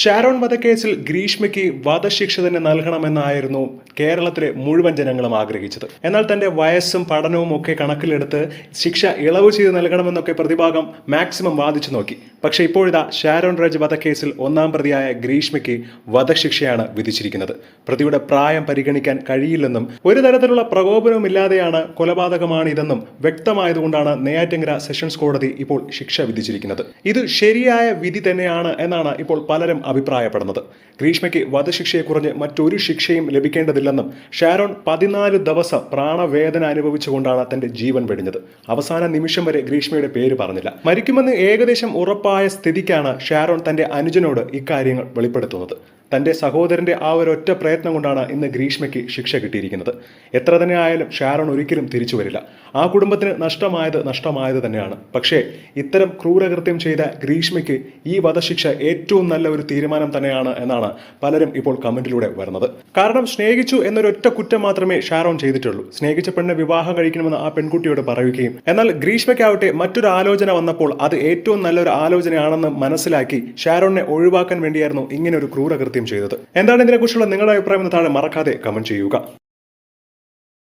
ഷാരോൺ വധക്കേസിൽ ഗ്രീഷ്മയ്ക്ക് വധശിക്ഷ തന്നെ നൽകണമെന്നായിരുന്നു കേരളത്തിലെ മുഴുവൻ ജനങ്ങളും ആഗ്രഹിച്ചത്. എന്നാൽ തന്റെ വയസ്സും പഠനവും ഒക്കെ കണക്കിലെടുത്ത് ശിക്ഷ ഇളവ് ചെയ്ത് നൽകണമെന്നൊക്കെ പ്രതിഭാഗം മാക്സിമം വാദിച്ചു നോക്കി. പക്ഷേ ഇപ്പോഴിതാ ഷാരോൺ രാജ് വധക്കേസിൽ ഒന്നാം പ്രതിയായ ഗ്രീഷ്മയ്ക്ക് വധശിക്ഷയാണ് വിധിച്ചിരിക്കുന്നത്. പ്രതിയുടെ പ്രായം പരിഗണിക്കാൻ കഴിയില്ലെന്നും ഒരു തരത്തിലുള്ള പ്രകോപനവും ഇല്ലാതെയാണ് കൊലപാതകമാണ് ഇതെന്നും വ്യക്തമായതുകൊണ്ടാണ് നെയ്യാറ്റിങ്കര സെഷൻസ് കോടതി ഇപ്പോൾ ശിക്ഷ വിധിച്ചിരിക്കുന്നത്. ഇത് ശരിയായ വിധി തന്നെയാണ് എന്നാണ് ഇപ്പോൾ പലരും അഭിപ്രായപ്പെടുന്നത്. ഗ്രീഷ്മയ്ക്ക് വധശിക്ഷയെ കുറഞ്ഞ് മറ്റൊരു ശിക്ഷയും ലഭിക്കേണ്ടതില്ലെന്നും ഷാരോൺ പതിനാല് ദിവസം പ്രാണവേദന അനുഭവിച്ചുകൊണ്ടാണ് തന്റെ ജീവൻ വെടിഞ്ഞത്. അവസാന നിമിഷം വരെ ഗ്രീഷ്മയുടെ പേര് പറഞ്ഞില്ല. മരിക്കുമെന്ന് ഏകദേശം ഉറപ്പായ സ്ഥിതിക്കാണ് ഷാരോൺ തന്റെ അനുജനോട് ഇക്കാര്യങ്ങൾ വെളിപ്പെടുത്തുന്നത്. തന്റെ സഹോദരന്റെ ആ ഒരു ഒറ്റ പ്രയത്നം കൊണ്ടാണ് ഇന്ന് ഗ്രീഷ്മയ്ക്ക് ശിക്ഷ കിട്ടിയിരിക്കുന്നത്. എത്ര തന്നെ ആയാലും ഷാരോൺ ഒരിക്കലും തിരിച്ചു വരില്ല. ആ കുടുംബത്തിന് നഷ്ടമായത് നഷ്ടമായത് തന്നെയാണ്. പക്ഷേ ഇത്തരം ക്രൂരകൃത്യം ചെയ്ത ഗ്രീഷ്മയ്ക്ക് ഈ വധശിക്ഷ ഏറ്റവും നല്ല ഒരു തീരുമാനം തന്നെയാണ് എന്നാണ് പലരും ഇപ്പോൾ കമന്റിലൂടെ വരുന്നത്. കാരണം സ്നേഹിച്ചു എന്നൊരൊറ്റ കുറ്റം മാത്രമേ ഷാരോൺ ചെയ്തിട്ടുള്ളൂ. സ്നേഹിച്ച പെണ്ണ് വിവാഹം കഴിക്കണമെന്ന് ആ പെൺകുട്ടിയോട് പറയുകയും എന്നാൽ ഗ്രീഷ്മയ്ക്കാവട്ടെ മറ്റൊരു ആലോചന വന്നപ്പോൾ അത് ഏറ്റവും നല്ലൊരു ആലോചനയാണെന്ന് മനസ്സിലാക്കി ഷാരോണിനെ ഒഴിവാക്കാൻ വേണ്ടിയായിരുന്നു ഇങ്ങനെ ഒരു ക്രൂരകൃത്യം ചെയ്തത്. എന്താണ് ഇതിനെക്കുറിച്ചുള്ള നിങ്ങളുടെ അഭിപ്രായം എന്ന് താഴെ മറക്കാതെ കമന്റ് ചെയ്യുക.